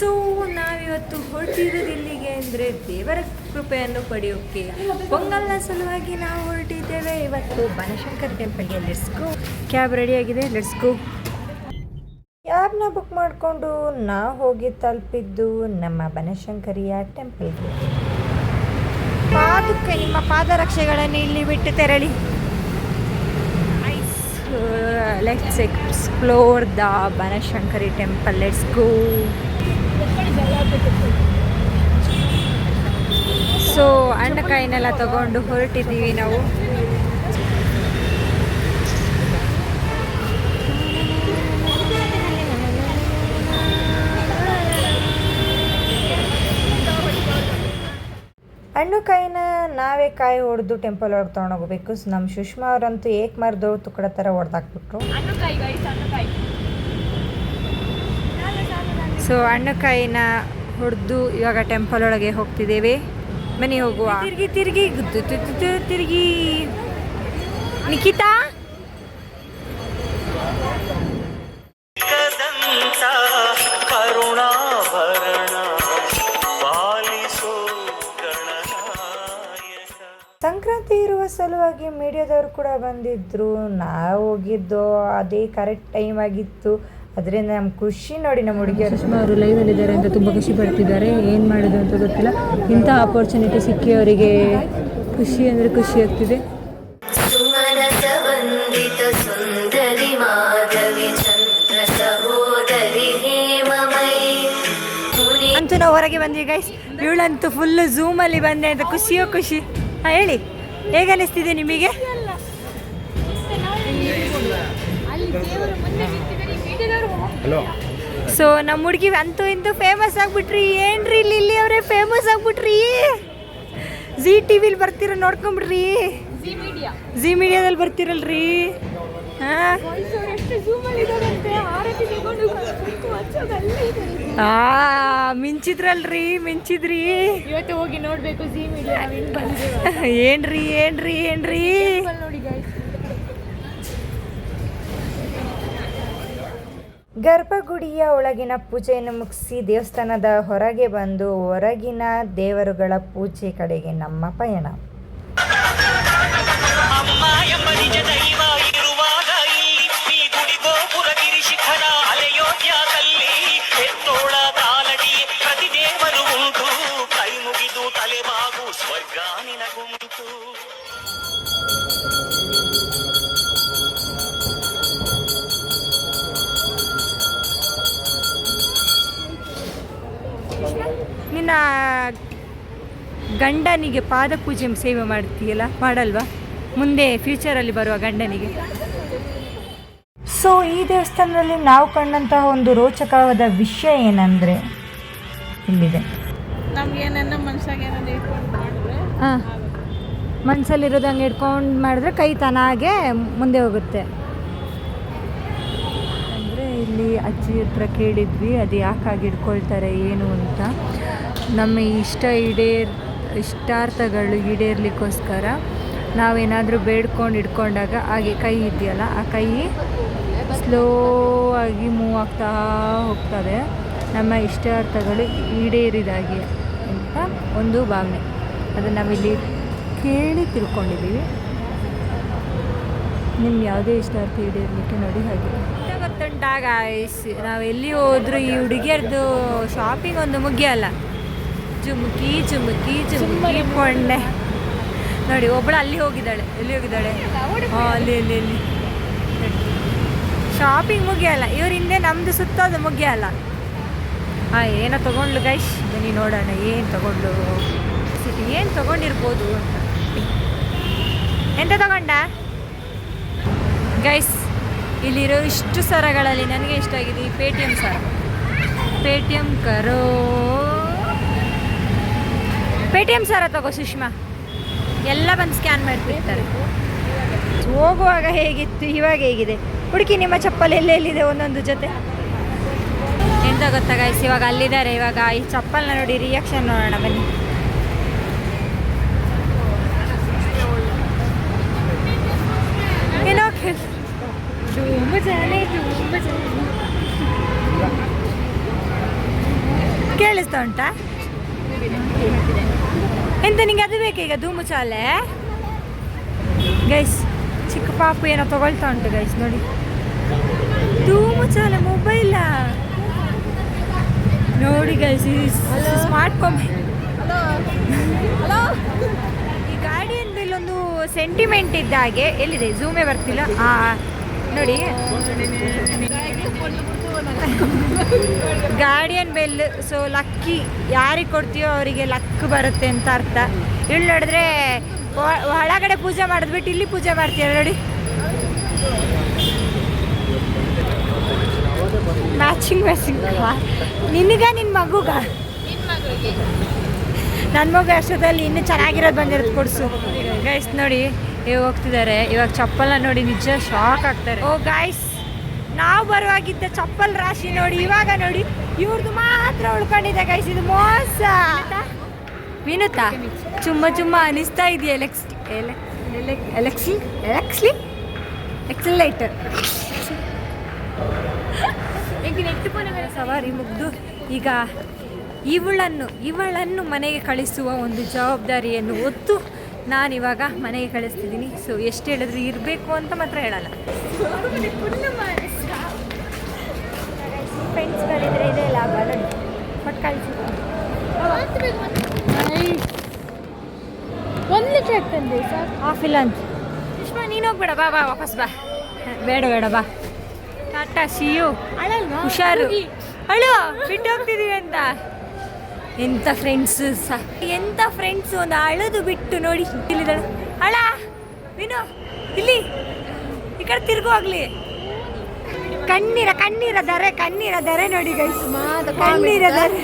So ನಾವಿವತ್ತು ಹೊರಟಿರೋದು ಇಲ್ಲಿಗೆ ಅಂದರೆ ದೇವರ ಕೃಪೆಯನ್ನು ಪಡೆಯೋಕ್ಕೆ ಪೊಂಗಲ್ನ ಸಲುವಾಗಿ ನಾವು ಹೊರಟಿದ್ದೇವೆ. ಇವತ್ತು ಬನಶಂಕರ್ ಟೆಂಪಲ್ಗೆ ಲೆಟ್ಸ್ ಗೋ ಕ್ಯಾಬ್ ರೆಡಿಯಾಗಿದೆ ಲೆಟ್ಸ್ ಗೋ ಕ್ಯಾಬ್ನ ಬುಕ್ ಮಾಡಿಕೊಂಡು ನಾವು ಹೋಗಿ ತಲುಪಿದ್ದು ನಮ್ಮ ಬನಶಂಕರಿಯ ಟೆಂಪಲ್ಗೆ. ಪಾದಕ್ಕೆ ನಿಮ್ಮ ಪಾದರಕ್ಷೆಗಳನ್ನು ಇಲ್ಲಿ ಬಿಟ್ಟು ತೆರಳಿ. Let's explore the Banashankari temple let's go so ಅಂಡಕಾಯಿನೆಲ್ಲ ತಗೊಂಡು ಹೊರಟಿದ್ದೀವಿ ನಾವು. ಹಣ್ಣು ಕಾಯಿನ ನಾವೇ ಕಾಯಿ ಹೊಡೆದು ಟೆಂಪಲ್ ಒಳಗೆ ತೊಗೊಂಡೋಗ್ಬೇಕು ನಮ್ಮ ಸುಷ್ಮಾ ಅವರಂತೂ ಏಕ್ ಮರದ ತುಕಡ ಥರ ಹೊಡೆದಾಕ್ಬಿಟ್ರು. ಸೊ ಹಣ್ಣುಕಾಯಿನ ಹೊಡೆದು ಇವಾಗ ಟೆಂಪಲ್ ಒಳಗೆ ಹೋಗ್ತಿದ್ದೇವೆ. ಮನೆ ಹೋಗುವ. ತಿರುಗಿ ತಿರುಗಿ ಗುದ್ದು ತು- ತು- ತು- ತಿರುಗಿ. ನಿಖಿತಾ? ಸಂಕ್ರಾಂತಿ ಇರುವ ಸಲುವಾಗಿ ಮೀಡಿಯಾದವರು ಕೂಡ ಬಂದಿದ್ರು. ನಾವು ಹೋಗಿದ್ದು ಅದೇ ಕರೆಕ್ಟ್ ಟೈಮ್ ಆಗಿತ್ತು. ಅದರಿಂದ ನಮ್ಮ ಖುಷಿ ನೋಡಿ ನಮ್ಮ ಹುಡುಗಿಯರು. ಸುಷ್ಮಾ ಅವರು ಲೈವಲ್ಲಿ ಇದ್ದಾರೆ ಅಂತ ತುಂಬ ಖುಷಿ ಪಡ್ತಿದ್ದಾರೆ. ಏನು ಮಾಡೋದು ಅಂತ ಗೊತ್ತಿಲ್ಲ. ಇಂಥ ಆಪರ್ಚುನಿಟಿ ಸಿಕ್ಕಿ ಅವರಿಗೆ ಖುಷಿ ಅಂದರೆ ಖುಷಿ ಆಗ್ತಿದೆ. ಅಂತೂ ನಾವು ಹೊರಗೆ ಬಂದ್ವಿ ಗೈಸ್ ಇವಳಂತೂ ಫುಲ್ಲು ಝೂಮಲ್ಲಿ ಬಂದೆ ಅಂತ ಖುಷಿಯೋ ಖುಷಿ. ಹಾಂ ಹೇಳಿ. ಹೇಗೆ ಅನಿಸ್ತಿದೆ ನಿಮಗೆ? ಸೊ ನಮ್ಮ ಹುಡುಗಿ ಅಂತೂ ಇಂತೂ ಫೇಮಸ್ ಆಗ್ಬಿಟ್ರಿ. ಏನ್ರಿ ಇಲ್ಲಿ ಅವರೇ ಫೇಮಸ್ ಆಗ್ಬಿಟ್ರಿ? ಜಿ ಟಿ ವಿಲಿ ಬರ್ತೀರ ನೋಡ್ಕೊಂಬಿಡ್ರಿ. ಜಿ ಮೀಡಿಯಾದಲ್ಲಿ ಬರ್ತಿರಲ್ರಿ. ಹಾಂ? ಮಿಂಚಿದ್ರಲ್ರಿ ಮಿಂಚಿದ್ರಿ. ಇವತ್ತು ಹೋಗಿ ನೋಡ್ಬೇಕು ಜಿ ಮೀಡಿಯಾ ಏನ್ರಿ ಏನ್ರಿ ಏನ್ರಿ? ಗರ್ಭಗುಡಿಯ ಒಳಗಿನ ಪೂಜೆಯನ್ನು ಮುಗಿಸಿ ದೇವಸ್ಥಾನದ ಹೊರಗೆ ಬಂದು ಹೊರಗಿನ ದೇವರುಗಳ ಪೂಜೆ ಕಡೆಗೆ ನಮ್ಮ ಪಯಣ. ಗಂಡನಿಗೆ ಪಾದ ಪೂಜೆ ಸೇವೆ ಮಾಡ್ತೀಯಲ್ಲ ಮಾಡಲ್ವಾ? ಮುಂದೆ ಫ್ಯೂಚರಲ್ಲಿ ಬರುವ ಗಂಡನಿಗೆ. ಸೊ ಈ ದೇವಸ್ಥಾನದಲ್ಲಿ ನಾವು ಕಂಡಂತಹ ಒಂದು ರೋಚಕವಾದ ವಿಷಯ ಏನಂದರೆ ಇಲ್ಲಿದೆ. ಹಾಂ. ಮನಸ್ಸಲ್ಲಿರೋದು ಹಂಗೆ ಇಟ್ಕೊಂಡು ಮಾಡಿದ್ರೆ ಕೈ ತಾನಾಗೆ ಮುಂದೆ ಹೋಗುತ್ತೆ. ಅಂದರೆ ಇಲ್ಲಿ ಅಜ್ಜಿ ಹತ್ರ ಕೇಳಿದ್ವಿ ಅದು ಯಾಕಾಗಿ ಇಟ್ಕೊಳ್ತಾರೆ ಏನು ಅಂತ. ನಮ್ಮ ಇಷ್ಟ ಈಡೇರ್ ಇಷ್ಟಾರ್ಥಗಳು ಈಡೇರ್ಲಿಕ್ಕೋಸ್ಕರ ನಾವೇನಾದರೂ ಬೇಡ್ಕೊಂಡು ಇಟ್ಕೊಂಡಾಗ ಹಾಗೆ ಕೈ ಇದೆಯಲ್ಲ ಆ ಕೈ ಸ್ಲೋ ಆಗಿ ಮೂವ್ ಆಗ್ತಾ ಹೋಗ್ತದೆ. ನಮ್ಮ ಇಷ್ಟಾರ್ಥಗಳು ಈಡೇರಿದಾಗೆ ಅಂತ ಒಂದು ಭಾವನೆ. ಅದನ್ನು ನಾವಿಲ್ಲಿ ಕೇಳಿ ತಿಳ್ಕೊಂಡಿದ್ದೀವಿ. ನಿಮ್ಮ ಯಾವುದೇ ಇಷ್ಟಾರ್ಥ ಈಡೇರಲಿಕ್ಕೆ ನೋಡಿ ಹಾಗೆ. ಗೊತ್ತುಂಟಾಗ ನಾವು ಎಲ್ಲಿ ಹೋದರೂ ಈ ಹುಡುಗಿಯರ್ದು ಶಾಪಿಂಗ್ ಒಂದು ಮುಗಿಯಲ್ಲ. ಜುಮುಕಿ ಜುಮುಕಿ ಜುಮುಕಿ ಕೊಂಡೆ ನೋಡಿ ಒಬ್ಬಳು ಅಲ್ಲಿ ಹೋಗಿದ್ದಾಳೆ ಎಲ್ಲಿ ಹೋಗಿದ್ದಾಳೆ? ಅಲ್ಲಿ ಅಲ್ಲಿ ಅಲ್ಲಿ. ಶಾಪಿಂಗ್ ಮುಗಿಯಲ್ಲ ಇವ್ರ ಹಿಂದೆ ನಮ್ಮದು ಸುತ್ತೋದು ಮುಗಿಯಲ್ಲ. ಹಾಂ ಏನೋ ತೊಗೊಂಡ್ಲು ಗೈಸ್ ಬನ್ನಿ ನೋಡೋಣ ಏನು ತೊಗೊಂಡ್ಲು? ಏನು ತೊಗೊಂಡಿರ್ಬೋದು ಅಂತ. ಎಂತ ತಗೊಂಡ? ಗೈಸ್ ಇಲ್ಲಿರೋ ಇಷ್ಟು ಸರಗಳಲ್ಲಿ ನನಗೆ ಇಷ್ಟ ಆಗಿದೆ ಈ ಪೇ ಟಿ ಎಂ ಸರ. ಪೇ ಟಿ ಎಂ ಕರೋ. ಪೇ ಟಿ ಎಂ ಸರ ತಗೋ ಸುಷ್ಮಾ. ಎಲ್ಲ ಬಂದು ಸ್ಕ್ಯಾನ್ ಮಾಡಿಬಿಡ್ತಾರೆ. ಹೋಗುವಾಗ ಹೇಗಿತ್ತು, ಇವಾಗ ಹೇಗಿದೆ? ಹುಡುಕಿ ನಿಮ್ಮ ಚಪ್ಪಲಿ ಎಲ್ಲೆಲ್ಲಿದೆ ಒಂದೊಂದು ಜೊತೆ? ಎಂತ ಗೊತ್ತಾ ಗೈಸ್ ಇವಾಗ ಅಲ್ಲಿದ್ದಾರೆ. ಇವಾಗ ಈ ಚಪ್ಪಲ್ನ ನೋಡಿ ರಿಯಾಕ್ಷನ್ ನೋಡೋಣ ಬನ್ನಿ. ಏನೋ ತುಂಬ ತುಂಬ. ಕೇಳಿಸ್ತಾ ಉಂಟಾ? ಎಂತ ನಿಂಗೆ ಅದು ಬೇಕು ಈಗ? ಧೂಮು ಚಾಲೆ? ಗೈಸ್ ಚಿಕ್ಕ ಪಾಪು ಏನೋ ತಗೊಳ್ತಾ ಉಂಟು ಗೈಸ್ ನೋಡಿ. ಧೂಮು ಚಾಲೆ ಮೊಬೈಲ ನೋಡಿ ಗೈಸ್ ಸ್ಮಾರ್ಟ್ ಮೊಬೈಲ್ ಈ ಗಾಡಿಯನ್ ಇಲ್ಲೊಂದು ಒಂದು ಸೆಂಟಿಮೆಂಟ್ ಇದ್ದ ಹಾಗೆ. ಎಲ್ಲಿದೆ? ಝೂಮೇ ಬರ್ತಿಲ್ಲ? ಹಾ ನೋಡಿ. ಗಾರ್ಡಿಯನ್ ಬೆಲ್ ಸೊ ಲಕ್ಕಿ ಯಾರಿಗೆ ಕೊಡ್ತೀಯೋ ಅವರಿಗೆ ಲಕ್ ಬರುತ್ತೆ ಅಂತ ಅರ್ಥ. ಇಲ್ಲಿ ನೋಡಿದ್ರೆ ಒಳಗಡೆ ಪೂಜೆ ಮಾಡಿದ್ಬಿಟ್ಟು ಇಲ್ಲಿ ಪೂಜೆ ಮಾಡ್ತೀವಿ ನೋಡಿ? ಮ್ಯಾಚಿಂಗ್ ಮ್ಯಾಚಿಂಗ್ ನಿನಗ ನಿನ್ನ ಮಗುಗ? ನನ್ನ ಮಗು ಅಷ್ಟೊತ್ತಲ್ಲಿ ಇನ್ನೂ ಚೆನ್ನಾಗಿರೋದು ಬಂದಿರೋದು ಕೊಡ್ಸು. ಗೈಸ್ ನೋಡಿ, ಇವಾಗ ಹೋಗ್ತಿದ್ದಾರೆ. ಇವಾಗ ಚಪ್ಪಲ ನೋಡಿ ನಿಜ ಶಾಕ್ ಆಗ್ತಾರೆ. ಓ ಗಾಯ್ಸ್ ನಾವು ಬರುವಾಗಿದ್ದ ಚಪ್ಪಲ್ ರಾಶಿ ನೋಡಿ, ಇವಾಗ ನೋಡಿ. ಇವ್ರದ್ದು ಮಾತ್ರ ಉಳ್ಕೊಂಡಿದೆ ಗೈಸ್ ಇದು ಮೋಸ. ವಿನುತಾ ಚುಮ್ಮ ಚುಮ್ಮ ಅನಿಸ್ತಾ ಇದೆಯಾ ಎಲೆಕ್ಸ್ ಎಲೆಕ್ಸಿ ಎಲೆಕ್ಸ್ಲಿ ಎಕ್ಸಲೇಟರ್ ಸವಾರಿ ಮುಗ್ದು ಈಗ ಇವಳನ್ನು ಇವಳನ್ನು ಮನೆಗೆ ಕಳಿಸುವ ಒಂದು ಜವಾಬ್ದಾರಿಯನ್ನು ಒತ್ತು ನಾನಿವಾಗ ಮನೆಗೆ ಕಳಿಸ್ತಿದ್ದೀನಿ. ಸೊ ಎಷ್ಟು ಹೇಳಿದ್ರು ಇರಬೇಕು ಅಂತ ಮಾತ್ರ ಹೇಳಲ್ಲ. ಫ್ರೆಂಡ್ಸ್ಗಳಿದ್ರೆ ಇದೆ ಲಾಭ ಆಗಲ್ಲ ಬಟ್ ಕಳಿಸಿ. ಒಂದು ಲೀಟ್ರ್ ಆಗ್ತಂದೆ ಸರ್. ಹಾಫ್ ಇಲ್ಲ ಅಂತ. ಸುಷ್ಮಾ ನೀನು ಹೋಗ್ಬೇಡ ಬಾ ಬಾ ವಾಪಸ್ ಬಾ. ಬೇಡ ಬೇಡ ಬಾ. ಟಾಟಾ ಸಿಯು ಹುಷಾರು. ಅಳು ಬಿಟ್ಟು ಹೋಗ್ತಿದೀವಿ ಅಂತ. ಎಂಥ ಫ್ರೆಂಡ್ಸ್ ಸಹ ಎಂಥ ಫ್ರೆಂಡ್ಸ್ ಒಂದು ಅಳದು ಬಿಟ್ಟು ನೋಡಿ. ಇಲ್ಲಿದ್ದಾಳೆ. ಅಳ ವಿನು ಇಲ್ಲಿ. ಈ ಕಡೆ ತಿರ್ಗು ಹೋಗ್ಲಿ ಕಣ್ಣೀರ ಕಣ್ಣೀರ ದರೆ ಕಣ್ಣೀರ ದರೆ ನೋಡಿ ಗೈಸ್ ಕಣ್ಣೀರ ದರೆ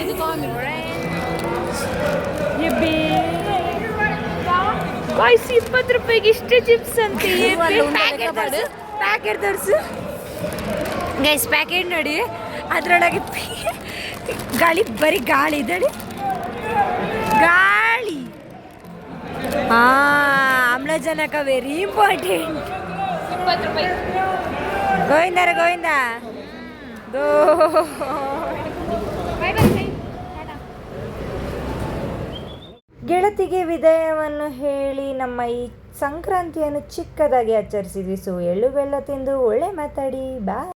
ಬಾಯ್ಸ್ ಇಪ್ಪತ್ತು ರೂಪಾಯಿಗೆ ಇಷ್ಟು ಚಿಪ್ಸ್ ಅಂತ ಪ್ಯಾಕೆಟ್ ತರಿಸು. ಗೈಸ್ ಪ್ಯಾಕೆಟ್ ನೋಡಿ. ಅದರೊಳಗೆ ಗಾಳಿ ಬರೀ ಗಾಳಿ ಇದ್ದಾಳೆ. ಗಾಳಿ. ಹಾ ಆಮ್ಲಜನಕ ವೆರಿ ಇಂಪಾರ್ಟೆಂಟ್ ಗೋವಿಂದರ, ಗೋವಿಂದ. ಗೆಳತಿಗೆ ವಿದಾಯವನ್ನು ಹೇಳಿ ನಮ್ಮ ಈ ಸಂಕ್ರಾಂತಿಯನ್ನು ಚಿಕ್ಕದಾಗಿ ಆಚರಿಸಿದ್ವಿ. ಸೊ, ಎಳ್ಳು, ಬೆಲ್ಲ ತಿಂದು ಒಳ್ಳೆ ಮಾತಾಡಿ. ಬಾ